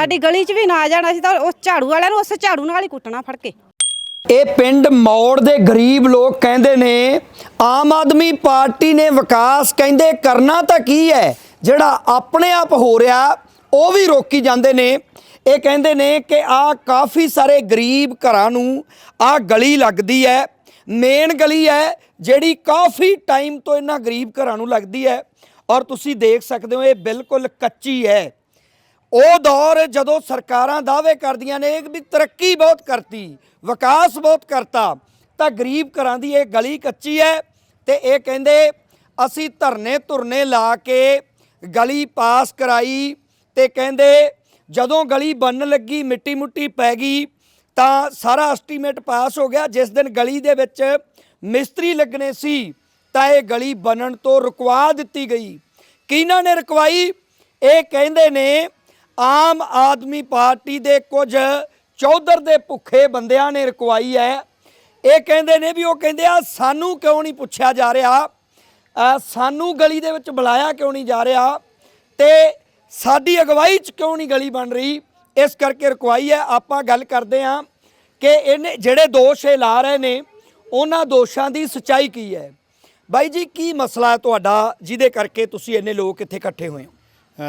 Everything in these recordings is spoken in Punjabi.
ਸਾਡੀ ਗਲੀ 'ਚ ਵੀ ਨਾ ਆ ਜਾਣਾ ਸੀ ਤਾਂ ਉਸ ਝਾੜੂ ਵਾਲਿਆਂ ਨੂੰ ਉਸ ਝਾੜੂ ਨਾਲ ਹੀ ਕੁੱਟਣਾ ਫੜ ਕੇ। ਇਹ ਪਿੰਡ ਮੌੜ ਦੇ ਗਰੀਬ ਲੋਕ ਕਹਿੰਦੇ ਨੇ, ਆਮ ਆਦਮੀ ਪਾਰਟੀ ਨੇ ਵਿਕਾਸ ਕਹਿੰਦੇ ਕਰਨਾ ਤਾਂ ਕੀ ਹੈ? ਜਿਹੜਾ ਆਪਣੇ ਆਪ ਹੋ ਰਿਹਾ, ਉਹ ਵੀ ਰੋਕੀ ਜਾਂਦੇ ਨੇ। ਇਹ ਕਹਿੰਦੇ ਨੇ ਕਿ ਆ ਕਾਫੀ ਸਾਰੇ ਗਰੀਬ ਘਰਾਂ ਨੂੰ ਆ ਗਲੀ ਲੱਗਦੀ ਹੈ। ਮੇਨ ਗਲੀ ਹੈ, ਜਿਹੜੀ ਕਾਫੀ ਟਾਈਮ ਤੋਂ ਇਹਨਾਂ ਗਰੀਬ ਘਰਾਂ ਨੂੰ ਲੱਗਦੀ ਹੈ। ਔਰ ਤੁਸੀਂ ਦੇਖ ਸਕਦੇ ਹੋ, ਇਹ ਬਿਲਕੁਲ ਕੱਚੀ ਹੈ। ਉਹ ਦੌਰ ਜਦੋਂ ਸਰਕਾਰਾਂ ਦਾਅਵੇ ਕਰਦੀਆਂ ਨੇ ਵੀ ਤਰੱਕੀ ਬਹੁਤ ਕਰਤੀ, ਵਿਕਾਸ ਬਹੁਤ ਕਰਤਾ, ਤਾਂ ਗਰੀਬ ਘਰਾਂ ਦੀ ਇਹ ਗਲੀ ਕੱਚੀ ਹੈ ਤੇ ਇਹ ਕਹਿੰਦੇ ਅਸੀਂ ਧਰਨੇ ਧੁਰਨੇ ਲਾ ਕੇ ਗਲੀ ਪਾਸ ਕਰਾਈ ਤੇ ਕਹਿੰਦੇ ਜਦੋਂ ਗਲੀ ਬਣਨ ਲੱਗੀ ਮਿੱਟੀ ਮੁੱਟੀ ਪੈ ਗਈ, ਤਾਂ ਸਾਰਾ ਐਸਟੀਮੇਟ ਪਾਸ ਹੋ ਗਿਆ। ਜਿਸ ਦਿਨ ਗਲੀ ਦੇ ਵਿੱਚ ਮਿਸਤਰੀ ਲੱਗਣੇ ਸੀ, ਤਾਂ ਇਹ ਗਲੀ ਬਣਨ ਤੋਂ ਰੁਕਵਾ ਦਿੱਤੀ ਗਈ। ਕਿਹਨਾਂ ਨੇ ਰੁਕਵਾਈ? ਇਹ ਕਹਿੰਦੇ ਨੇ ਆਮ ਆਦਮੀ ਪਾਰਟੀ ਦੇ ਕੁਝ ਚੌਧਰ ਦੇ ਭੁੱਖੇ ਬੰਦਿਆਂ ਨੇ ਰੁਕਵਾਈ ਹੈ। ਇਹ ਕਹਿੰਦੇ ਨੇ ਵੀ ਉਹ ਕਹਿੰਦੇ ਆ, ਸਾਨੂੰ ਕਿਉਂ ਨਹੀਂ ਪੁੱਛਿਆ ਜਾ ਰਿਹਾ? ਸਾਨੂੰ ਗਲੀ ਦੇ ਵਿੱਚ ਬੁਲਾਇਆ ਕਿਉਂ ਨਹੀਂ ਜਾ ਰਿਹਾ? ਤੇ ਸਾਡੀ ਅਗਵਾਈ 'ਚ ਕਿਉਂ ਨਹੀਂ ਗਲੀ ਬਣ ਰਹੀ? ਇਸ ਕਰਕੇ ਰੁਕਵਾਈ ਹੈ। ਆਪਾਂ ਗੱਲ ਕਰਦੇ ਹਾਂ ਕਿ ਇਹਨੇ, ਜਿਹੜੇ ਦੋਸ਼ ਇਹ ਲਾ ਰਹੇ ਨੇ, ਉਹਨਾਂ ਦੋਸ਼ਾਂ ਦੀ ਸਚਾਈ ਕੀ ਹੈ? ਬਾਈ ਜੀ, ਕੀ ਮਸਲਾ ਤੁਹਾਡਾ, ਜਿਹਦੇ ਕਰਕੇ ਤੁਸੀਂ ਇੰਨੇ ਲੋਕ ਇੱਥੇ ਇਕੱਠੇ ਹੋਏ ਹੋ?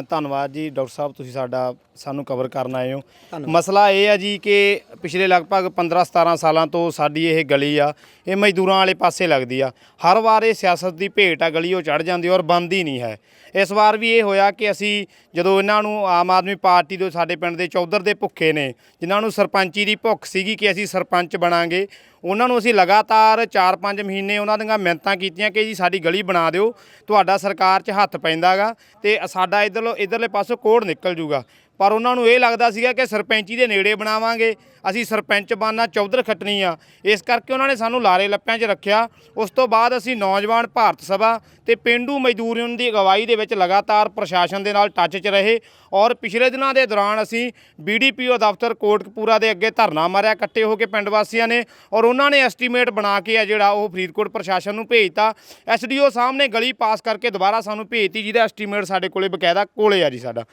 ਧੰਨਵਾਦ ਜੀ ਡਾਕਟਰ ਸਾਹਿਬ ਤੁਸੀਂ ਸਾਡਾ ਸਾਨੂੰ ਕਵਰ ਕਰਨ ਆਏ ਹੋ। ਮਸਲਾ ਇਹ ਹੈ ਜੀ ਕਿ ਪਿਛਲੇ ਲਗਭਗ 15 17 ਸਾਲਾਂ ਤੋਂ ਸਾਡੀ ਇਹ ਗਲੀ ਆ ਇਹ ਮਜ਼ਦੂਰਾਂ ਵਾਲੇ ਪਾਸੇ ਲੱਗਦੀ ਆ। ਹਰ ਵਾਰ ਇਹ ਸਿਆਸਤ ਦੀ ਭੇਟ ਆ ਗਲੀ ਉਹ ਚੜ ਜਾਂਦੀ ਔਰ ਬੰਦ ਹੀ ਨਹੀਂ ਹੈ। ਇਸ ਵਾਰ ਵੀ ਇਹ ਹੋਇਆ ਕਿ ਅਸੀਂ ਜਦੋਂ ਇਹਨਾਂ ਨੂੰ ਆਮ ਆਦਮੀ ਪਾਰਟੀ ਦੇ ਸਾਡੇ ਪਿੰਡ ਦੇ ਚੌਧਰ ਦੇ ਭੁੱਖੇ ਨੇ ਜਿਨ੍ਹਾਂ ਨੂੰ ਸਰਪੰਚੀ ਦੀ ਭੁੱਖ ਸੀਗੀ ਕਿ ਅਸੀਂ ਸਰਪੰਚ ਬਣਾਂਗੇ ਉਹਨਾਂ ਨੂੰ ਅਸੀਂ ਲਗਾਤਾਰ 4-5 ਮਹੀਨੇ ਉਹਨਾਂ ਦੀਆਂ ਮਿਹਨਤਾਂ ਕੀਤੀਆਂ ਕਿ ਜੀ ਸਾਡੀ ਗਲੀ ਬਣਾ ਦਿਓ, ਤੁਹਾਡਾ ਸਰਕਾਰ 'ਚ ਹੱਥ ਪੈਂਦਾਗਾ ਤੇ ਸਾਡਾ ਇਧਰੋਂ ਇਧਰਲੇ ਪਾਸੋਂ ਕੋੜ ਨਿਕਲ ਜੂਗਾ। ਪਰ ਉਹਨਾਂ ਨੂੰ ਇਹ ਲੱਗਦਾ ਸੀਗਾ ਕਿ ਸਰਪੰਚੀ ਦੇ ਨੇੜੇ ਬਣਾਵਾਂਗੇ। ਅਸੀਂ ਸਰਪੰਚ ਬਣਨਾ ਚੌਧਰ ਖੱਟਣੀ ਆ। ਇਸ ਕਰਕੇ ਉਹਨਾਂ ਨੇ ਸਾਨੂੰ ਲਾਰੇ ਲੱਪਿਆਂ 'ਚ ਰੱਖਿਆ। ਉਸ ਤੋਂ ਬਾਅਦ ਅਸੀਂ ਨੌਜਵਾਨ ਭਾਰਤ ਸਭਾ ਤੇ ਪਿੰਡੂ ਮਜ਼ਦੂਰ ਯੂਨੀਅਨ ਦੀ ਅਗਵਾਈ ਦੇ ਵਿੱਚ ਲਗਾਤਾਰ ਪ੍ਰਸ਼ਾਸਨ ਦੇ ਨਾਲ ਟੱਚ 'ਚ ਰਹੇ ਔਰ ਪਿਛਲੇ ਦਿਨਾਂ ਦੇ ਦੌਰਾਨ ਅਸੀਂ ਬੀਡੀਪੀਓ ਦਫ਼ਤਰ ਕੋਟਕਪੂਰਾ ਦੇ ਅੱਗੇ ਧਰਨਾ ਮਾਰਿਆ ਇਕੱਠੇ ਹੋ ਕੇ ਪਿੰਡ ਵਾਸੀਆਂ ਨੇ ਔਰ ਉਹਨਾਂ ਨੇ ਐਸਟੀਮੇਟ ਬਣਾ ਕੇ ਆ ਜਿਹੜਾ ਉਹ ਫਰੀਦਕੋਟ ਪ੍ਰਸ਼ਾਸਨ ਨੂੰ ਭੇਜਤਾ। ਐਸਡੀਓ ਸਾਹਮਣੇ ਗਲੀ ਪਾਸ ਕਰਕੇ ਦੁਬਾਰਾ ਸਾਨੂੰ ਭੇਜਤੀ ਜਿਹਦਾ ਐਸਟੀਮੇਟ ਸਾਡੇ ਕੋਲੇ ਬਕਾਇਦਾ ਕੋਲੇ ਆ ਜੀ ਸਾਡਾ।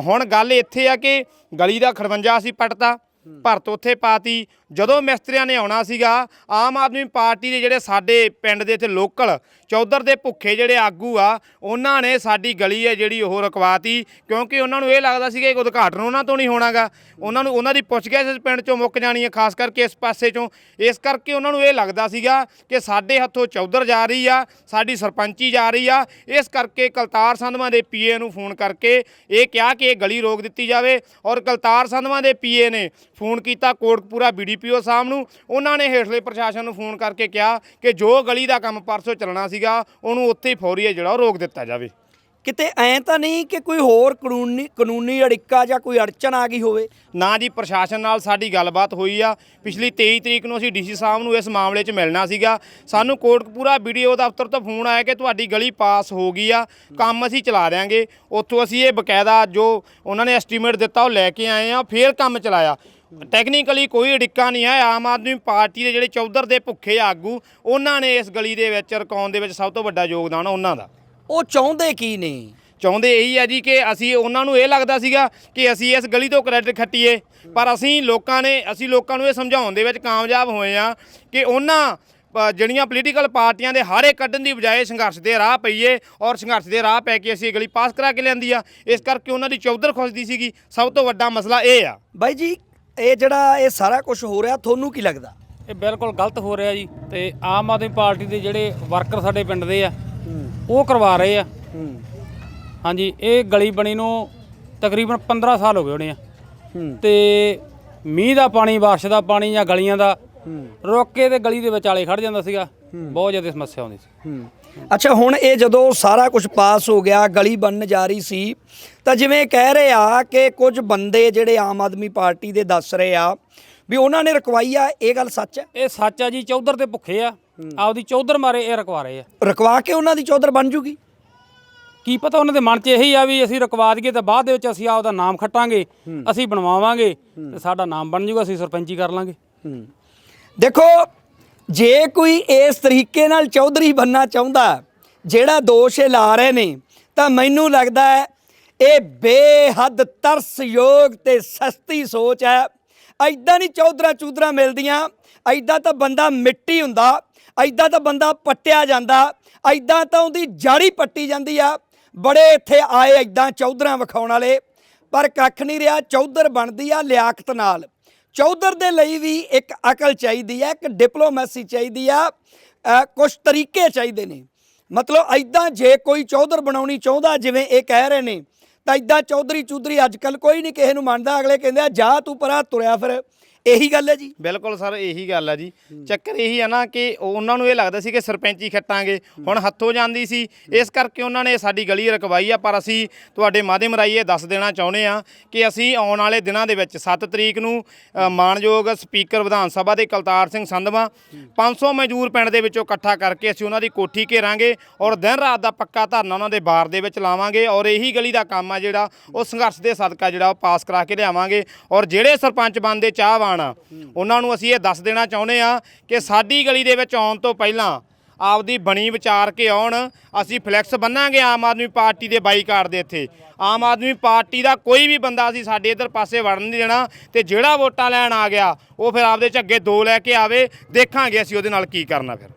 ਹੁਣ ਗੱਲ ਇੱਥੇ ਆ ਕਿ ਗਲੀ ਦਾ ਖੜਵੰਜਾ ਅਸੀਂ ਪੱਟਤਾ। ਭਰਤ ਉੱਥੇ ਪਾਤੀ ਜਦੋਂ ਮਿਸਤਰੀਆਂ ਨੇ ਆਉਣਾ ਸੀਗਾ, ਆਮ ਆਦਮੀ ਪਾਰਟੀ ਦੇ ਜਿਹੜੇ ਸਾਡੇ ਪਿੰਡ ਦੇ ਇੱਥੇ ਲੋਕਲ, ਚੌਧਰ ਦੇ ਭੁੱਖੇ ਜਿਹੜੇ ਆਗੂ ਆ, ਉਹਨਾਂ ਨੇ ਸਾਡੀ ਗਲੀ ਹੈ ਜਿਹੜੀ ਉਹ ਰਕਵਾਤੀ, ਕਿਉਂਕਿ ਉਹਨਾਂ ਨੂੰ ਇਹ ਲੱਗਦਾ ਸੀਗਾ ਕਿ ਉਦਘਾਟਨ ਉਹਨਾਂ ਤੋਂ ਨਹੀਂ ਹੋਣਾਗਾ। ਉਹਨਾਂ ਨੂੰ ਉਹਨਾਂ ਦੀ ਪੁੱਛਗਿੱਛ ਇਸ ਪਿੰਡ ਚੋਂ ਮੁੱਕ ਜਾਣੀ ਹੈ, ਖਾਸ ਕਰਕੇ ਇਸ ਪਾਸੇ ਚੋਂ। ਇਸ ਕਰਕੇ ਉਹਨਾਂ ਨੂੰ ਇਹ ਲੱਗਦਾ ਸੀਗਾ ਕਿ ਸਾਡੇ ਹੱਥੋਂ ਚੌਧਰ ਜਾ ਰਹੀ ਆ, ਸਾਡੀ ਸਰਪੰਚੀ ਜਾ ਰਹੀ ਆ। ਇਸ ਕਰਕੇ ਕਲਤਾਰ ਸੰਧਵਾਂ ਦੇ ਪੀਏ ਨੂੰ ਫੋਨ ਕਰਕੇ ਇਹ ਕਿਹਾ ਕਿ ਇਹ ਗਲੀ ਰੋਕ ਦਿੱਤੀ ਜਾਵੇ ਔਰ ਕਲਤਾਰ ਸੰਧਵਾਂ ਦੇ ਪੀਏ ਨੇ ਫੋਨ ਕੀਤਾ, ਕੋਟਕਪੂਰਾ ਬੀਡੀਪੀਓ ਸਾਹਿਬ ਨੂੰ। ਉਹਨਾਂ ਨੇ ਹੇਠਲੇ ਪ੍ਰਸ਼ਾਸਨ ਨੂੰ ਫੋਨ ਕਰਕੇ ਕਿਹਾ ਕਿ ਜੋ ਗਲੀ ਦਾ ਕੰਮ ਪਰਸੋਂ ਚੱਲਣਾ ਸੀਗਾ ਉਹਨੂੰ ਉੱਥੇ ਹੀ ਫੌਰੀ ਹੈ ਜਿਹੜਾ ਉਹ ਰੋਕ ਦਿੱਤਾ ਜਾਵੇ। ਕਿਤੇ ਐਂ ਤਾਂ ਨਹੀਂ ਕਿ ਕੋਈ ਹੋਰ ਕਾਨੂੰਨੀ ਕਾਨੂੰਨੀ ਅੜਿੱਕਾ ਜਾਂ ਕੋਈ ਅੜਚਨ ਆ ਗਈ ਹੋਵੇ? ਨਾ ਜੀ ਪ੍ਰਸ਼ਾਸਨ ਨਾਲ ਸਾਡੀ ਗੱਲਬਾਤ ਹੋਈ ਆ। ਪਿਛਲੀ 23 ਤਰੀਕ ਨੂੰ ਅਸੀਂ ਡੀਸੀ ਸਾਹਿਬ ਨੂੰ ਇਸ ਮਾਮਲੇ 'ਚ ਮਿਲਣਾ ਸੀਗਾ। ਸਾਨੂੰ ਕੋਟਕਪੂਰਾ ਵੀਡੀਓ ਦਫ਼ਤਰ ਤੋਂ ਫੋਨ ਆਇਆ ਕਿ ਤੁਹਾਡੀ ਗਲੀ ਪਾਸ ਹੋ ਗਈ ਆ। ਕੰਮ ਅਸੀਂ ਚਲਾ ਦਿਆਂਗੇ। ਉੱਥੋਂ ਅਸੀਂ ਇਹ ਬਕਾਇਦਾ ਜੋ ਉਹਨਾਂ ਨੇ ਐਸਟੀਮੇਟ ਦਿੱਤਾ ਉਹ ਲੈ ਕੇ ਆਏ ਆ। ਫੇਰ ਕੰਮ ਚਲਾਇਆ। ਟੈਕਨੀਕਲੀ ਕੋਈ ਅੜਿੱਕਾ ਨਹੀਂ ਹੈ। ਆਮ ਆਦਮੀ ਪਾਰਟੀ ਦੇ ਜਿਹੜੇ ਚੌਧਰ ਦੇ ਭੁੱਖੇ ਆਗੂ ਉਹਨਾਂ ਨੇ ਇਸ ਗਲੀ ਦੇ ਵਿੱਚ ਰਕਾਉਣ ਦੇ ਵਿੱਚ ਸਭ ਤੋਂ ਵੱਡਾ ਯੋਗਦਾਨ ਉਹਨਾਂ ਦਾ। ਉਹ ਚਾਹੁੰਦੇ ਕੀ ਨੇ? ਚਾਹੁੰਦੇ ਇਹੀ ਆ ਜੀ ਕਿ ਅਸੀਂ ਉਹਨਾਂ ਨੂੰ ਇਹ ਲੱਗਦਾ ਸੀਗਾ ਕਿ ਅਸੀਂ ਇਸ ਗਲੀ ਤੋਂ ਕ੍ਰੈਡਿਟ ਖੱਟੀਏ। ਪਰ ਅਸੀਂ ਲੋਕਾਂ ਨੇ ਅਸੀਂ ਲੋਕਾਂ ਨੂੰ ਇਹ ਸਮਝਾਉਣ ਦੇ ਵਿੱਚ ਕਾਮਯਾਬ ਹੋਏ ਆ ਕਿ ਉਹਨਾਂ ਜਿਹੜੀਆਂ ਪੋਲੀਟੀਕਲ ਪਾਰਟੀਆਂ ਦੇ ਹਾਰੇ ਕੱਢਣ ਦੀ ਬਜਾਏ ਸੰਘਰਸ਼ ਦੇ ਰਾਹ ਪਈਏ ਔਰ ਸੰਘਰਸ਼ ਦੇ ਰਾਹ ਪੈ ਕੇ ਅਸੀਂ ਇਹ ਗਲੀ ਪਾਸ ਕਰਾ ਕੇ ਲਿਆਂਦੀ ਆ। ਇਸ ਕਰਕੇ ਉਹਨਾਂ ਦੀ ਚੌਧਰ ਖੁੱਸਦੀ ਸੀਗੀ। ਸਭ ਤੋਂ ਵੱਡਾ ਮਸਲਾ ਇਹ ਆ। ਬਾਈ ਜੀ ਇਹ ਜਿਹੜਾ ਇਹ ਸਾਰਾ ਕੁਝ ਹੋ ਰਿਹਾ ਤੁਹਾਨੂੰ ਕੀ ਲੱਗਦਾ? ਇਹ ਬਿਲਕੁਲ ਗਲਤ ਹੋ ਰਿਹਾ ਜੀ ਤੇ ਆਮ ਆਦਮੀ ਪਾਰਟੀ ਦੇ ਜਿਹੜੇ ਵਰਕਰ ਸਾਡੇ ਪਿੰਡ ਦੇ ਆ ਉਹ ਕਰਵਾ ਰਹੇ ਆ। ਹਾਂਜੀ ਇਹ ਗਲੀ ਬਣੀ ਨੂੰ ਤਕਰੀਬਨ 15 ਸਾਲ ਹੋ ਗਏ ਹੋਣੇ ਆ। ਤੇ ਮੀਂਹ ਦਾ ਪਾਣੀ ਬਾਰਿਸ਼ ਦਾ ਪਾਣੀ ਜਾਂ ਗਲੀਆਂ ਦਾ ਰੁੱਕ ਕੇ ਤੇ ਗਲੀ ਦੇ ਵਿਚਾਲੇ ਖੜ ਜਾਂਦਾ ਸੀਗਾ। ਬਹੁਤ ਜ਼ਿਆਦਾ ਸਮੱਸਿਆ ਆਉਂਦੀ ਸੀ। ਅੱਛਾ ਹੁਣ ਇਹ ਜਦੋਂ ਸਾਰਾ ਕੁਝ ਪਾਸ ਹੋ ਗਿਆ ਗਲੀ ਬਣਨ ਜਾ ਰਹੀ ਸੀ ਤਾਂ ਜਿਵੇਂ ਕਹਿ ਰਹੇ ਆ ਕਿ ਕੁਝ ਬੰਦੇ ਜਿਹੜੇ ਆਮ ਆਦਮੀ ਪਾਰਟੀ ਦੇ ਦੱਸ ਰਹੇ ਆ ਵੀ ਉਹਨਾਂ ਨੇ ਰਕਵਾਈ ਆ ਇਹ ਗੱਲ ਸੱਚ ਹੈ? ਇਹ ਸੱਚ ਆ ਜੀ ਚੌਧਰ ਤੇ ਭੁੱਖੇ ਆ। ਆਪਦੀ ਚੌਧਰ ਮਾਰੇ ਇਹ ਰਕਵਾ ਰਹੇ ਆ। ਰਕਵਾ ਕੇ ਉਹਨਾਂ ਦੀ ਚੌਧਰ ਬਣ ਜੂਗੀ? ਕੀ ਪਤਾ ਉਹਨਾਂ ਦੇ ਮਨ 'ਚ ਇਹੀ ਆ ਵੀ ਅਸੀਂ ਰਕਵਾ ਦਈਏ ਤਾਂ ਬਾਅਦ ਦੇ ਵਿੱਚ ਅਸੀਂ ਆਪਦਾ ਨਾਮ ਖੱਟਾਂਗੇ ਅਸੀਂ ਬਣਵਾਵਾਂਗੇ ਤੇ ਸਾਡਾ ਨਾਮ ਬਣ ਜਾਊਗਾ ਅਸੀਂ ਸਰਪੰਚੀ ਕਰ ਲਾਂਗੇ। ਦੇਖੋ, ਜੇ ਕੋਈ ਇਸ ਤਰੀਕੇ ਨਾਲ ਚੌਧਰੀ ਬੰਨਾ ਚਾਹੁੰਦਾ, ਜਿਹੜਾ ਦੋਸ਼ ਇਹ ਲਾ ਰਹੇ ਨੇ, ਤਾਂ ਮੈਨੂੰ ਲੱਗਦਾ ਹੈ ਇਹ ਬੇਹੱਦ ਤਰਸਯੋਗ ਤੇ ਸਸਤੀ ਸੋਚ ਹੈ। ਐਦਾਂ ਨਹੀਂ ਚੌਧਰਾ ਚੂਧਰਾ ਮਿਲਦੀਆਂ ਐਦਾਂ ਤਾਂ ਬੰਦਾ ਮਿੱਟੀ ਹੁੰਦਾ ਐਦਾਂ ਤਾਂ ਬੰਦਾ ਪੱਟਿਆ ਜਾਂਦਾ ਐਦਾਂ ਤਾਂ ਉਹਦੀ ਜਾੜੀ ਪੱਟੀ ਜਾਂਦੀ ਆ। ਬੜੇ ਇੱਥੇ ਆਏ ਐਦਾਂ ਚੌਧਰਾ ਵਿਖਾਉਣ ਵਾਲੇ, ਪਰ ਕੱਖ ਨਹੀਂ ਰਿਹਾ, ਚੌਧਰ ਬਣਦੀ ਆ ਲਿਆਕਤ ਨਾਲ। ਚੌਧਰ ਦੇ ਲਈ ਵੀ ਇੱਕ ਅਕਲ ਚਾਹੀਦੀ ਹੈ, ਇੱਕ ਡਿਪਲੋਮੈਸੀ ਚਾਹੀਦੀ ਆ ਕੁਝ ਤਰੀਕੇ ਚਾਹੀਦੇ ਨੇ। ਮਤਲਬ ਐਦਾਂ ਜੇ ਕੋਈ ਚੌਧਰ ਬਣਾਉਣੀ ਚਾਹੁੰਦਾ, ਜਿਵੇਂ ਇਹ ਕਹਿ ਰਹੇ ਨੇ, ਤਾਂ ਐਦਾਂ ਚੌਧਰੀ ਚੂਧਰੀ ਅੱਜ ਕੱਲ ਕੋਈ ਨਹੀਂ ਕਿਸੇ ਨੂੰ ਮੰਨਦਾ, ਅਗਲੇ ਕਹਿੰਦੇ ਆ, ਜਾ ਤੂੰ ਪਰਾਂ ਤੁਰਿਆ ਫਿਰ। ਇਹੀ ਗੱਲ ਹੈ ਜੀ। ਬਿਲਕੁਲ ਸਰ ਇਹੀ ਗੱਲ ਹੈ ਜੀ। ਚੱਕਰ ਇਹੀ ਆ ਨਾ ਕਿ ਉਹਨਾਂ ਨੂੰ ਇਹ ਲੱਗਦਾ ਸੀ ਕਿ ਸਰਪੰਚੀ ਖੱਟਾਂਗੇ। ਹੁਣ ਹੱਥੋਂ ਜਾਂਦੀ ਸੀ। ਇਸ ਕਰਕੇ ਉਹਨਾਂ ਨੇ ਸਾਡੀ ਗਲੀ ਰਕਵਾਈ ਆ ਪਰ ਅਸੀਂ ਤੁਹਾਡੇ ਮਾਧਿਅਮ ਰਾਹੀਂ ਇਹ ਦੱਸ ਦੇਣਾ ਚਾਹੁੰਦੇ ਆ ਕਿ ਅਸੀਂ ਆਉਣ ਵਾਲੇ ਦਿਨਾਂ ਦੇ ਵਿੱਚ 7 ਤਰੀਕ ਨੂੰ ਅ, ਮਾਣਯੋਗ ਸਪੀਕਰ ਵਿਧਾਨ ਸਭਾ ਦੇ ਕਲਤਾਰ ਸਿੰਘ ਸੰਧਵਾ 500 ਮਜ਼ਦੂਰ ਪਿੰਡ ਦੇ ਵਿੱਚੋਂ ਇਕੱਠਾ ਕਰਕੇ ਅਸੀਂ ਉਹਨਾਂ ਦੀ ਕੋਠੀ ਘੇਰਾਂਗੇ ਔਰ ਦਿਨ ਰਾਤ ਦਾ ਪੱਕਾ ਧਰਨਾ ਉਹਨਾਂ ਦੇ ਬਾਰ ਦੇ ਵਿੱਚ ਲਾਵਾਂਗੇ ਔਰ ਇਹੀ ਗਲੀ ਦਾ ਕੰਮ ਆ ਜਿਹੜਾ ਉਹ ਸੰਘਰਸ਼ ਦੇ ਸਦਕਾ ਜਿਹੜਾ ਉਹ ਪਾਸ ਕਰਾ ਕੇ ਲਿਆਵਾਂਗੇ ਔਰ ਜਿਹੜੇ ਸਰਪੰਚ ਬਣਦੇ ਚਾਹਵਾਨ ਆ। ਉਹਨਾਂ ਨੂੰ ਅਸੀਂ ਇਹ ਦੱਸ ਦੇਣਾ ਚਾਹੁੰਦੇ ਆ ਕਿ ਸਾਡੀ ਗਲੀ ਦੇ ਵਿੱਚ ਆਉਣ ਤੋਂ ਪਹਿਲਾਂ ਆਪਦੀ ਬਣੀ ਵਿਚਾਰ ਕੇ ਆਉਣ। ਅਸੀਂ ਫਲੈਕਸ ਬੰਨਾਂਗੇ ਆਮ ਆਦਮੀ ਪਾਰਟੀ ਦੇ ਬਾਈਕਾਟ ਦੇ ਇੱਥੇ। ਆਮ ਆਦਮੀ ਪਾਰਟੀ ਦਾ ਕੋਈ ਵੀ ਬੰਦਾ ਅਸੀਂ ਸਾਡੇ ਇਧਰ ਪਾਸੇ ਵੜਨ ਨਹੀਂ ਦੇਣਾ ਤੇ ਜਿਹੜਾ ਵੋਟਾਂ ਲੈਣ ਆ ਗਿਆ, ਉਹ ਫਿਰ ਆਪਦੇ ਝੱਗੇ ਦੋ ਲੈ ਕੇ ਆਵੇ। ਦੇਖਾਂਗੇ ਅਸੀਂ ਉਹਦੇ ਨਾਲ ਕੀ ਕਰਨਾ ਫਿਰ।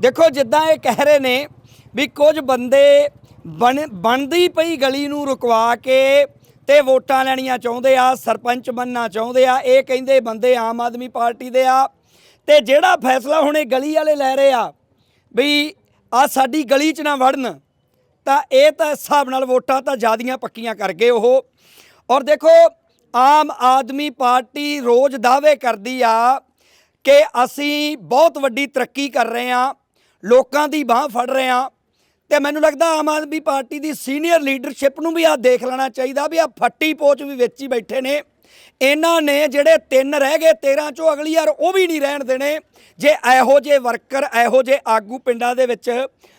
ਦੇਖੋ, ਜਿੱਦਾਂ ਇਹ ਕਹਿ ਰਹੇ ਨੇ ਵੀ ਕੁਝ ਬੰਦੇ ਬਣ, ਬਣਦੀ ਪਈ ਗਲੀ ਨੂੰ ਰੁਕਵਾ ਕੇ ਤੇ ਵੋਟਾਂ ਲੈਣੀਆਂ ਚਾਹੁੰਦੇ ਆ, ਸਰਪੰਚ ਬਣਨਾ ਚਾਹੁੰਦੇ ਆ, ਇਹ ਕਹਿੰਦੇ ਬੰਦੇ ਆਮ ਆਦਮੀ ਪਾਰਟੀ ਦੇ ਆ। ਤੇ ਜਿਹੜਾ ਫੈਸਲਾ ਹੁਣ ਇਹ ਗਲੀ ਵਾਲੇ ਲੈ ਰਹੇ ਆ ਵੀ ਆ ਸਾਡੀ ਗਲੀ 'ਚ ਨਾ ਵੜਨ, ਤਾਂ ਇਹ ਤਾਂ ਹਿਸਾਬ ਨਾਲ ਵੋਟਾਂ ਤਾਂ ਜਿਆਦੀਆਂ ਪੱਕੀਆਂ ਕਰ ਗਏ ਉਹ। ਔਰ ਦੇਖੋ, ਆਮ ਆਦਮੀ ਪਾਰਟੀ ਰੋਜ਼ ਦਾਅਵੇ ਕਰਦੀ ਆ ਕਿ ਅਸੀਂ ਬਹੁਤ ਵੱਡੀ ਤਰੱਕੀ ਕਰ ਰਹੇ ਹਾਂ ਲੋਕਾਂ ਦੀ ਬਾਹ ਫੜ ਰਹੇ ਹਾਂ ਤੇ ਮੈਨੂੰ ਲੱਗਦਾ ਆਮ ਆਦਮੀ ਪਾਰਟੀ ਦੀ ਸੀਨੀਅਰ ਲੀਡਰਸ਼ਿਪ ਨੂੰ ਵੀ ਆ ਦੇਖ ਲੈਣਾ ਚਾਹੀਦਾ ਵੀ ਆ ਫੱਟੀ ਪੋਚ ਵੀ ਵਿੱਚ ਹੀ ਬੈਠੇ ਨੇ। ਇਹਨਾਂ ਨੇ ਜਿਹੜੇ ਤਿੰਨ ਰਹਿ ਗਏ 13 ਚੋਂ ਅਗਲੀ ਵਾਰ ਉਹ ਵੀ ਨਹੀਂ ਰਹਿਣ ਦੇਣੇ। ਜੇ ਇਹੋ ਜਿਹੇ ਵਰਕਰ ਇਹੋ ਜਿਹੇ ਆਗੂ ਪਿੰਡਾਂ ਦੇ ਵਿੱਚ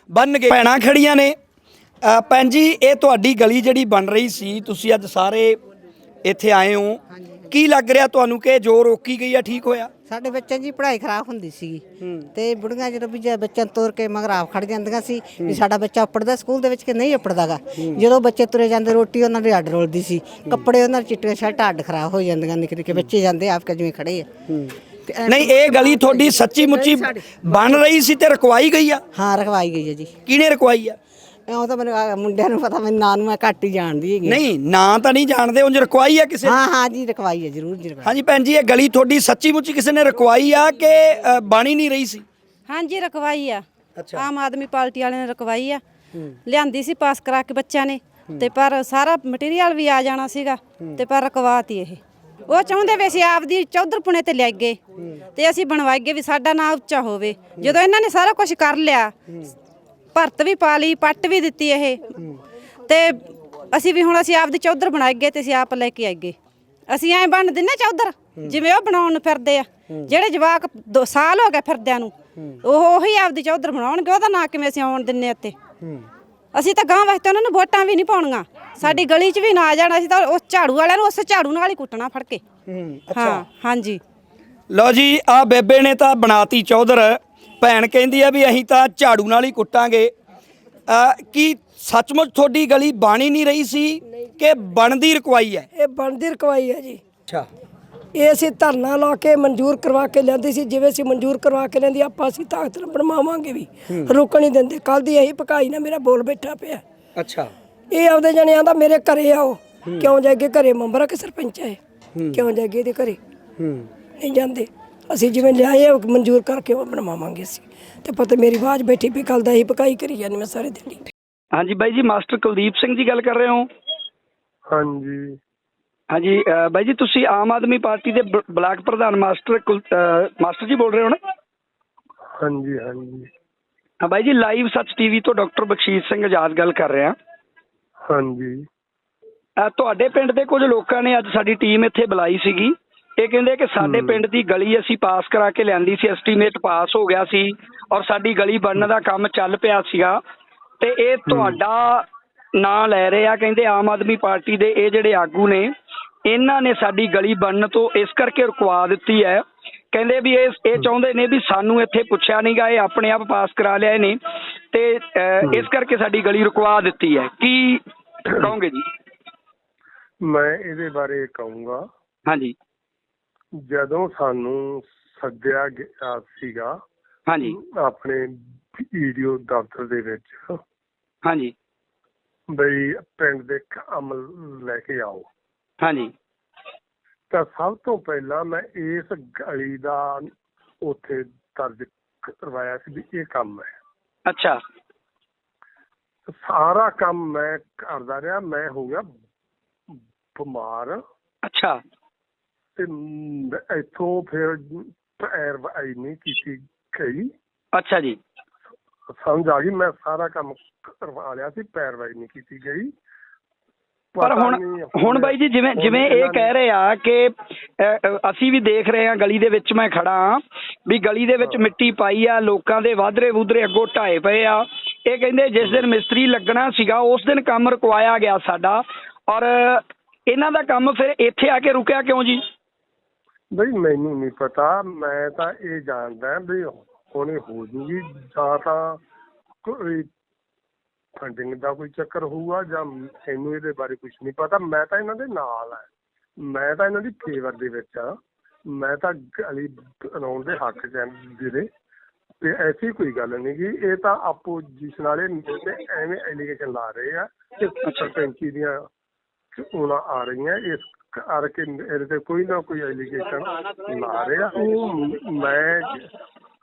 ਬਣ ਗਏ ਭੈਣਾਂ ਖੜੀਆਂ ਨੇ। ਭੈਣ ਜੀ ਇਹ ਤੁਹਾਡੀ ਗਲੀ ਜਿਹੜੀ ਬਣ ਰਹੀ ਸੀ ਤੁਸੀਂ ਅੱਜ ਸਾਰੇ ਇੱਥੇ ਆਏ ਹੋ। ਕੀ ਲੱਗ ਰਿਹਾ ਤੁਹਾਨੂੰ ਕਿ ਜੋ ਰੋਕੀ ਗਈ ਆ ਠੀਕ ਹੋਇਆ? ਸਾਡੇ ਬੱਚਿਆਂ ਦੀ ਪੜ੍ਹਾਈ ਖਰਾਬ ਹੁੰਦੀ ਸੀਗੀ ਤੇ ਬੁੜੀਆਂ ਜਦੋਂ ਵੀ ਜੇ ਬੱਚਿਆਂ ਨੂੰ ਤੋਰ ਕੇ ਮਗਰ ਆਪ ਖੜ ਜਾਂਦੀਆਂ ਸੀ ਵੀ ਸਾਡਾ ਬੱਚਾ ਪੜਦਾ ਸਕੂਲ ਦੇ ਵਿੱਚ ਕਿ ਨਹੀਂ ਪੜਦਾਗਾ ਜਦੋਂ ਬੱਚੇ ਤੁਰੇ ਜਾਂਦੇ ਰੋਟੀ ਉਹਨਾਂ ਦੀ ਅੱਡ ਰੋਲਦੀ ਸੀ। ਕੱਪੜੇ ਉਹਨਾਂ ਦੇ ਚਿੱਟੀਆਂ ਸ਼ਰਟਾਂ ਅੱਡ ਖਰਾਬ ਹੋ ਜਾਂਦੀਆਂ ਨਿੱਕੇ ਨਿੱਕੇ ਬੱਚੇ ਜਾਂਦੇ ਆਪ ਕੇ ਜਿਵੇਂ ਖੜੇ ਆ। ਨਹੀਂ ਇਹ ਗਲੀ ਤੁਹਾਡੀ ਸੱਚੀ ਮੁੱਚੀ ਬਣ ਰਹੀ ਸੀ ਤੇ ਰਕਵਾਈ ਗਈ ਆ? ਹਾਂ ਰਖਵਾਈ ਗਈ ਹੈ ਜੀ। ਕਿਹਨੇ ਰਕਵਾਈ ਆ? ਐਂ ਤਾਂ ਮੈਨੂੰ ਆਹ ਮੁੰਡਿਆਂ ਨੂੰ ਪਤਾ ਮੈਨੂੰ ਨਾਂ ਨੂੰ ਮੈਂ ਘੱਟ ਹੀ ਜਾਣਦੀ ਹੈਗੀ। ਨਹੀਂ ਨਾਂ ਤਾਂ ਨਹੀਂ ਜਾਣਦੇ ਉਂਝ ਰਕਵਾਈ ਆ ਕਿਸੇ ਨੇ? ਹਾਂ ਹਾਂ ਜੀ ਰਖਵਾਈ ਹੈ ਜ਼ਰੂਰ ਜੀ ਰਖਵਾਈ। ਹਾਂਜੀ ਭੈਣ ਜੀ ਇਹ ਗਲੀ ਤੁਹਾਡੀ ਸੱਚੀ ਮੁੱਚੀ ਕਿਸੇ ਨੇ ਰਕਵਾਈ ਆ ਕਿ ਅ, ਬਣ ਨਹੀਂ ਰਹੀ ਸੀ? ਹਾਂਜੀ ਰਕਵਾਈ ਆ। ਆਮ ਆਦਮੀ ਪਾਰਟੀ ਵਾਲਿਆਂ ਨੇ ਰਕਵਾਈ ਆ। ਲਿਆਂਦੀ ਸੀ ਪਾਸ ਕਰਾ ਕੇ ਬੱਚਿਆਂ ਨੇ। ਤੇ ਪਰ ਸਾਰਾ ਮਟੀਰੀਅਲ ਵੀ ਆ ਜਾਣਾ ਸੀਗਾ ਤੇ ਪਰ ਰਕਵਾਤੀ ਇਹ। ਉਹ ਚਾਹੁੰਦੇ ਵੀ ਅਸੀਂ ਆਪਦੀ ਚੌਧਰਪੁਣੇ ਤੇ ਲਿਆਈਏ ਗਏ। ਤੇ ਅਸੀਂ ਬਣਵਾਈਏ ਵੀ ਸਾਡਾ ਨਾਂ ਉੱਚਾ ਹੋਵੇ। ਜਦੋਂ ਇਹਨਾਂ ਨੇ ਸਾਰਾ ਕੁਝ ਕਰ ਲਿਆ ਭਰਤ ਵੀ ਪਾ ਲਈ ਪੱਟ ਵੀ ਦਿੱਤੀ ਇਹ। ਤੇ ਅਸੀਂ ਵੀ ਹੁਣ ਅਸੀਂ ਆਪਦੀ ਚੌਧਰ ਬਣਾਈਏ ਤੇ ਅਸੀਂ ਆਪ ਲੈ ਕੇ ਆਈਏ ਅਸੀਂ ਐਂ ਬਣ ਦਿੰਨੇ ਚੌਧਰ ਜਿਵੇਂ ਉਹ ਬਣਾਉਣ ਨੂੰ ਫਿਰਦੇ ਆ। ਜਿਹੜੇ ਜਵਾਕ ਦੋ ਸਾਲ ਹੋ ਗਏ ਫਿਰਦਿਆਂ ਨੂੰ ਉਹ ਉਹੀ ਆਪਦੀ ਚੌਧਰ ਬਣਾਉਣਗੇ ਉਹਦਾ ਨਾਂ ਕਿਵੇਂ ਅਸੀਂ ਆਉਣ ਦਿੰਨੇ ਉੱਤੇ ਅਸੀਂ ਤਾਂ ਗਾਂ ਵਾਸਤੇ ਉਹਨਾਂ ਨੂੰ ਵੋਟਾਂ ਵੀ ਨਹੀਂ ਪਾਉਣੀਆਂ। ਸਾਡੀ ਗਲੀ 'ਚ ਵੀ ਨਾ ਆ ਜਾਣਾ ਅਸੀਂ ਤਾਂ ਉਸ ਝਾੜੂ ਵਾਲਿਆਂ ਨੂੰ ਉਸ ਝਾੜੂ ਨਾਲ ਹੀ ਕੁੱਟਣਾ ਫੜ ਕੇ। ਹਾਂ ਹਾਂਜੀ। ਲਓ ਜੀ ਆ ਬੇਬੇ ਨੇ ਤਾਂ ਬਣਾਤੀ ਚੌਧਰ। ਭੈਣ ਕਹਿੰਦੀ ਆ ਵੀ ਅਸੀਂ ਤਾਂ ਝਾੜੂ ਨਾਲ ਹੀ ਕੁੱਟਾਂਗੇ। ਕੀ ਸੱਚਮੁੱਚ ਤੁਹਾਡੀ ਗਲੀ ਬਣ ਨਹੀਂ ਰਹੀ ਸੀ ਕਿ ਬਣਦੀ ਰਕਵਾਈ ਹੈ? ਇਹ ਬਣਦੀ ਰਕਵਾਈ ਹੈ ਜੀ। ਅੱਛਾ। ਇਹ ਅਸੀਂ ਧਰਨਾ ਲਾ ਕੇ ਮਨਜ਼ੂਰ ਕਰਵਾ ਕੇ ਲਿਆਂਦੀ ਸੀ। ਜਿਵੇਂ ਅਸੀਂ ਮਨਜ਼ੂਰ ਕਰਵਾ ਕੇ ਲੈਂਦੀ ਆਪਾਂ ਅਸੀਂ ਤਾਕਤ ਬਣਵਾਵਾਂਗੇ ਵੀ। ਰੁਕਣ ਨਹੀਂ ਦਿੰਦੇ। ਕੱਲ ਦੀ ਇਹੀ ਭਕਾਈ ਨਾ ਮੇਰਾ ਬੋਲ ਬੈਠਾ ਪਿਆ। ਅੱਛਾ। ਇਹ ਆਪਦੇ ਜਣੇ ਆਂਦਾ ਮੇਰੇ ਘਰੇ ਆਓ। ਕਿਉਂ ਜਾਗੇ ਘਰੇ ਮੈਂਬਰ ਕਿ ਸਰਪੰਚ ਹੈ। ਕਿਉਂ ਜਾਗੇ ਇਹਦੇ ਘਰੇ? ਨਹੀਂ ਜਾਂਦੇ। ਅਸੀਂ ਜਿਵੇਂ ਲਿਆਏ ਆ, ਮਨਜ਼ੂਰ ਕਰਕੇ ਉਹ ਬਣਵਾਵਾਂਗੇ ਅਸੀਂ। ਤੇ ਪਤਾ ਮੇਰੀ ਆਵਾਜ਼ ਬੈਠੀ ਵੀ ਕੱਲ ਦਾ ਇਹੀ ਭਕਾਈ ਕਰੀ ਜਾਂਦੀ ਮੈਂ ਸਾਰੇ ਦਿਨ ਹੀ ਹਾਂਜੀ ਬਾਈ ਜੀ ਮਾਸਟਰ ਕੁਲਦੀਪ ਸਿੰਘ ਜੀ ਗੱਲ ਕਰ ਰਹੇ ਹੋ? ਹਾਂਜੀ। ਹਾਂਜੀ ਬਾਈ ਜੀ ਤੁਸੀਂ ਆਮ ਆਦਮੀ ਪਾਰਟੀ ਦੇ ਬ- ਬਲਾਕ ਪ੍ਰਧਾਨ ਮਾਸਟਰ ਕੁਲ- ਮਾਸਟਰ ਜੀ ਬੋਲ ਰਹੇ ਹੋ ਨਾ? ਹਾਂਜੀ ਹਾਂਜੀ। ਹਾਂ ਬਾਈ ਜੀ ਲਾਈਵ ਸੱਚ ਟੀਵੀ ਤੋਂ ਡਾਕਟਰ ਬਖਸ਼ੀਸ਼ ਸਿੰਘ ਆਜ਼ਾਦ ਗੱਲ ਕਰ ਰਿਹਾ ਹਾਂਜੀ। ਤੁਹਾਡੇ ਪਿੰਡ ਦੇ ਕੁਝ ਲੋਕਾਂ ਨੇ ਅੱਜ ਸਾਡੀ ਟੀਮ ਇੱਥੇ ਬੁਲਾਈ ਸੀਗੀ। ਇਹ ਕਹਿੰਦੇ ਕਿ ਸਾਡੇ ਪਿੰਡ ਦੀ ਗਲੀ ਅਸੀਂ ਪਾਸ ਕਰਾ ਕੇ ਲਿਆਂਦੀ ਸੀ ਐਸਟੀਮੇਟ ਪਾਸ ਹੋ ਗਿਆ ਸੀ ਔਰ ਸਾਡੀ ਗਲੀ ਬਣਨ ਦਾ ਕੰਮ ਚੱਲ ਪਿਆ ਸੀਗਾ ਤੇ ਇਹ ਤੁਹਾਡਾ ਨਾਂ ਲੈ ਰਹੇ ਆ ਕਹਿੰਦੇ ਆਮ ਆਦਮੀ ਪਾਰਟੀ ਦੇ ਇਹ ਜਿਹੜੇ ਆਗੂ ਨੇ ਇਹਨਾਂ ਨੇ ਸਾਡੀ ਗਲੀ ਬਣਨ ਤੋਂ ਇਸ ਕਰਕੇ ਰੁਕਵਾ ਦਿੱਤੀ ਹੈ। ਕਹਿੰਦੇ ਵੀ ਇਹ ਇਹ ਚਾਹੁੰਦੇ ਨੇ ਵੀ ਸਾਨੂੰ ਇੱਥੇ ਪੁੱਛਿਆ ਨਹੀਂਗਾ ਇਹ ਆਪਣੇ ਆਪ ਪਾਸ ਕਰਾ ਲਿਆਏ ਨੇ ਤੇ ਇਸ ਕਰਕੇ ਸਾਡੀ ਗਲੀ ਰੁਕਵਾ ਦਿੱਤੀ ਹੈ। ਕੀ ਕਹੋਗੇ ਜੀ? ਮੈਂ ਇਹਦੇ ਬਾਰੇ ਕਹੂੰਗਾ। ਹਾਂਜੀ। ਜਦੋਂ ਸਾਨੂੰ ਸੱਦਿਆ ਗਿਆ ਸੀਗਾ ਹਾਂਜੀ। ਆਪਣੇ ਵੀਡੀਓ ਦਫ਼ਤਰ ਦੇ ਵਿੱਚ। ਹਾਂਜੀ। ਬਈ ਪਿੰਡ ਦੇ ਕੰਮ ਲੈ ਕੇ ਆਓ। ਹਾਂਜੀ। ਤਾਂ ਸਭ ਤੋਂ ਪਹਿਲਾਂ ਮੈਂ ਇਸ ਗਲੀ ਦਾ ਉੱਥੇ ਦਰਜ ਕਰਵਾਇਆ ਸੀ ਵੀ ਇਹ ਕੰਮ ਹੈ। ਅੱਛਾ। ਸਾਰਾ ਕੰਮ ਮੈਂ ਕਰਦਾ ਰਿਹਾ ਮੈਂ ਹੋ ਗਿਆ ਬਿਮਾਰ। ਅੱਛਾ। ਤੇ ਇੱਥੋਂ ਫਿਰ ਪੈਰਵਾਈ ਨਹੀਂ ਕੀਤੀ ਗਈ। ਅੱਛਾ ਜੀ। ਸਮਝ ਆ ਗਈ ਮੈਂ ਸਾਰਾ ਕੰਮ ਕਰਵਾ ਲਿਆ ਸੀ ਪੈਰਵਾਈ ਨਹੀਂ ਕੀਤੀ ਗਈ। ਪਰ ਹੁਣ ਹੁਣ ਬਾਈ ਜੀ ਜਿਵੇਂ ਜਿਵੇਂ ਇਹ ਕਹਿ ਰਹੇ ਆ ਕਿ ਅਸੀਂ ਵੀ ਦੇਖ ਰਹੇ ਹਾਂ ਗਲੀ ਦੇ ਵਿੱਚ ਮੈਂ ਖੜਾ ਵੀ ਗਲੀ ਦੇ ਵਿੱਚ ਮਿੱਟੀ ਪਾਈ ਆ ਲੋਕਾਂ ਦੇ ਵਾਧਰੇ ਵੂਧਰੇ ਅੱਗੋਂ ਢਾਏ ਪਏ ਆ। ਇਹ ਕਹਿੰਦੇ ਜਿਸ ਦਿਨ ਮਿਸਤਰੀ ਲੱਗਣਾ ਸੀਗਾ ਉਸ ਦਿਨ ਕੰਮ ਰੁਕਵਾਇਆ ਗਿਆ ਸਾਡਾ। ਔਰ ਇਹਨਾਂ ਦਾ ਕੰਮ ਫਿਰ ਇੱਥੇ ਆ ਕੇ ਰੁਕਿਆ ਕਿਉਂ ਜੀ? ਬਈ ਮੈਨੂੰ ਨਹੀਂ ਪਤਾ ਮੈਂ ਤਾਂ ਇਹ ਜਾਣਦਾ ਵੀ ਹੁਣੇ ਹੋ ਜੂਗੀ ਜਾਂ ਤਾਂ ਕੋਈ ਫੰਡਿੰਗ ਦਾ ਕੋਈ ਚੱਕਰ ਹੋਊਗਾ ਜਾਂ ਮੈਨੂੰ ਇਹਦੇ ਬਾਰੇ ਕੁਝ ਨਹੀਂ ਪਤਾ। ਮੈਂ ਤਾਂ ਇਹਨਾਂ ਦੇ ਨਾਲ ਆ ਮੈਂ ਤਾਂ ਇਹਨਾਂ ਦੀ ਫੇਵਰ ਦੇ ਵਿੱਚ ਆ ਮੈਂ ਤਾਂ ਗਲੀ ਬਣਾਉਣ ਦੇ ਹੱਕ ਚ ਵੀਰੇ। ਤੇ ਐਸੀ ਕੋਈ ਗੱਲ ਨਹੀਂ ਗੀ। ਇਹ ਤਾਂ ਆਪੋਜੀਸ਼ਨ ਵਾਲੇ ਤੇ ਐਵੇਂ ਐਲੀਗੇਸ਼ਨ ਲਾ ਰਹੇ ਆ ਕਿ ਸਰਪੰਚੀ ਦੀਆਂ ਚੋਣਾਂ ਆ ਰਹੀਆਂ। ਇਸ ਕਰਕੇ ਇਹਦੇ ਤੇ ਕੋਈ ਨਾ ਕੋਈ ਐਲੀਗੇਸ਼ਨ ਲਾ ਰਹੇ ਉਹ ਮੈਂ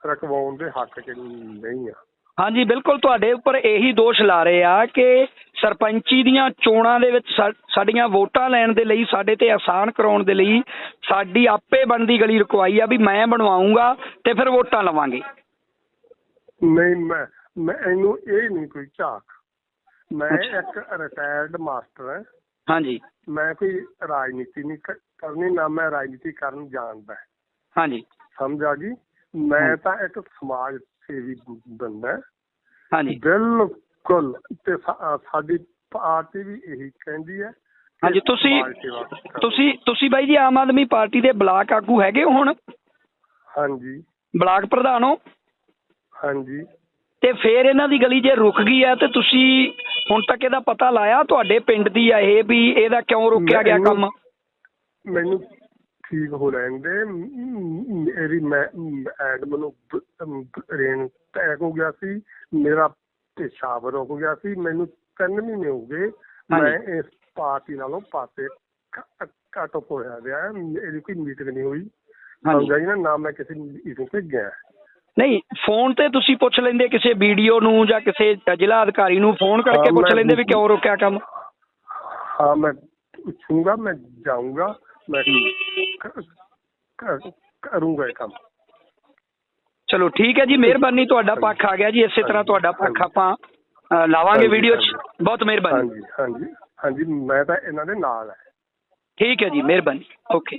ਰਕਵਾਉਣ ਦੇ ਹੱਕ 'ਚ ਨਹੀਂ ਆ। ਹਾਂਜੀ ਬਿਲਕੁਲ ਤੁਹਾਡੇ ਉੱਪਰ ਇਹੀ ਦੋਸ਼ ਲਾ ਰਹੇ ਆ ਕਿ ਸਰਪੰਚੀ ਦੀਆਂ ਚੋਣਾਂ ਦੇ ਵਿੱਚ ਸਾਡੀਆਂ ਵੋਟਾਂ ਲੈਣ ਦੇ ਲਈ ਸਾਡੇ ਤੇ ਆਸਾਨ ਕਰਾਉਣ ਦੇ ਲਈ ਸਾਡੀ ਆਪੇ ਬਣਦੀ ਗਲੀ ਰੁਕਵਾਈ ਆ ਵੀ ਮੈਂ ਬਣਵਾਉਂਗਾ ਤੇ ਫਿਰ ਵੋਟਾਂ ਲਵਾਂਗੇ। ਨਹੀਂ ਮੈਂ ਮੈਂ ਇਹਨੂੰ ਇਹ ਨਹੀਂ ਕੋਈ ਝਾਕ। ਮੈਂ ਇੱਕ ਰਿਟਾਇਰਡ ਮਾਸਟਰ ਹਾਂ। ਹਾਂਜੀ। ਮੈਂ ਕੋਈ ਰਾਜਨੀਤੀ ਨਹੀਂ ਕ- ਕਰਨੀ ਨਾ ਮੈਂ ਰਾਜਨੀਤੀ ਕਰਨ ਜਾਣਦਾ। ਹਾਂਜੀ। ਸਮਝ ਆ ਗਈ? ਮੈਂ ਤਾਂ ਇੱਕ ਸਮਾਜ ਸੇਵੀ ਬੰਦਾ। ਹਾਂਜੀ। ਬਿਲਕੁਲ। ਤੇ ਸਾ- ਸਾਡੀ ਪਾਰਟੀ ਵੀ ਇਹੀ ਕਹਿੰਦੀ ਹੈ ਕਿ ਹਾਂਜੀ ਤੁਸੀਂ ਸਮਾਜ ਸੇਵਾ ਕਰੋ। ਤੁਸੀਂ ਤੁਸੀਂ ਬਾਈ ਜੀ ਆਮ ਆਦਮੀ ਪਾਰਟੀ ਦੇ ਬਲਾਕ ਆਗੂ ਹੈਗੇ ਹੋ ਹੁਣ? ਹਾਂਜੀ। ਬਲਾਕ ਪ੍ਰਧਾਨ ਹੋ? ਹਾਂਜੀ। ਤੇ ਫੇਰ ਇਹਨਾਂ ਦੀ ਗਲੀ ਜੇ ਰੁਕ ਗਈ ਹੈ ਤੇ ਤੁਸੀਂ ਹੁਣ ਤੱਕ ਇਹਦਾ ਪਤਾ ਲਾਇਆ ਤੁਹਾਡੇ ਪਿੰਡ ਦੀ ਆ ਇਹ ਵੀ ਇਹਦਾ ਕਿਉਂ ਰੁਕਿਆ ਗਿਆ ਕੰਮ? ਮੈਨੂੰ- ਠੀਕ ਹੋ ਲੈਣ ਦੇ ਮ- ਮ- ਮੇਰੀ ਮੈਂ ਐਡ ਮੈਨੂੰ ਰੇਨ ਟੈਕ ਹੋ ਗਿਆ ਸੀ। ਮੇਰਾ ਪਿਸ਼ਾਬ ਰੁਕ ਗਿਆ ਸੀ। ਮੈਨੂੰ ਤਿੰਨ ਮਹੀਨੇ ਹੋ ਗਏ। ਮੈਂ ਇਸ ਪਾਰਟੀ ਨਾਲੋਂ ਪਾਸੇ ਕੱਟ ਹੋਇਆ ਗਿਆ। ਇਹਦੀ ਕੋਈ ਮੀਟਿੰਗ ਨਹੀਂ ਹੋਈ। ਸਮਝਾਈ ਨਾ ਨਾ ਮੈਂ ਕਿਸੇ ਮੀਟਿੰਗ ਤੇ ਗਿਆ। ਨਹੀਂ ਫੋਨ ਤੇ ਤੁਸੀਂ ਪੁੱਛ ਲੈਂਦੇ ਕਿਸੇ ਵੀਡੀਓ ਨੂੰ ਜਾਂ ਕਿਸੇ ਜ਼ਿਲ੍ਹਾ ਅਧਿਕਾਰੀ ਨੂੰ ਫੋਨ ਕਰਕੇ ਪੁੱਛ ਲੈਂਦੇ ਵੀ ਕਿਉਂ ਰੁਕਿਆ ਕੰਮ? ਹਾਂ ਮੈਂ ਪੁੱਛੂੰਗਾ ਮੈਂ ਜਾਊਂਗਾ ਮੈਂ ਕਰੂੰਗਾ ਇਹ ਕੰਮ। ਚਲੋ ਠੀਕ ਹੈ ਜੀ ਮਿਹਰਬਾਨੀ ਤੁਹਾਡਾ ਪੱਖ ਆ ਗਿਆ ਜੀ ਇਸੇ ਤਰ੍ਹਾਂ ਤੁਹਾਡਾ ਪੱਖ ਆਪਾਂ ਲਾਵਾਂਗੇ ਵੀਡੀਓ 'ਚ। ਬਹੁਤ ਮਿਹਰਬਾਨੀ। ਹਾਂਜੀ ਹਾਂਜੀ। ਹਾਂਜੀ ਮੈਂ ਤਾਂ ਇਹਨਾਂ ਦੇ ਨਾਲ ਹੈ। ਠੀਕ ਹੈ ਜੀ ਮਿਹਰਬਾਨੀ। ਓਕੇ।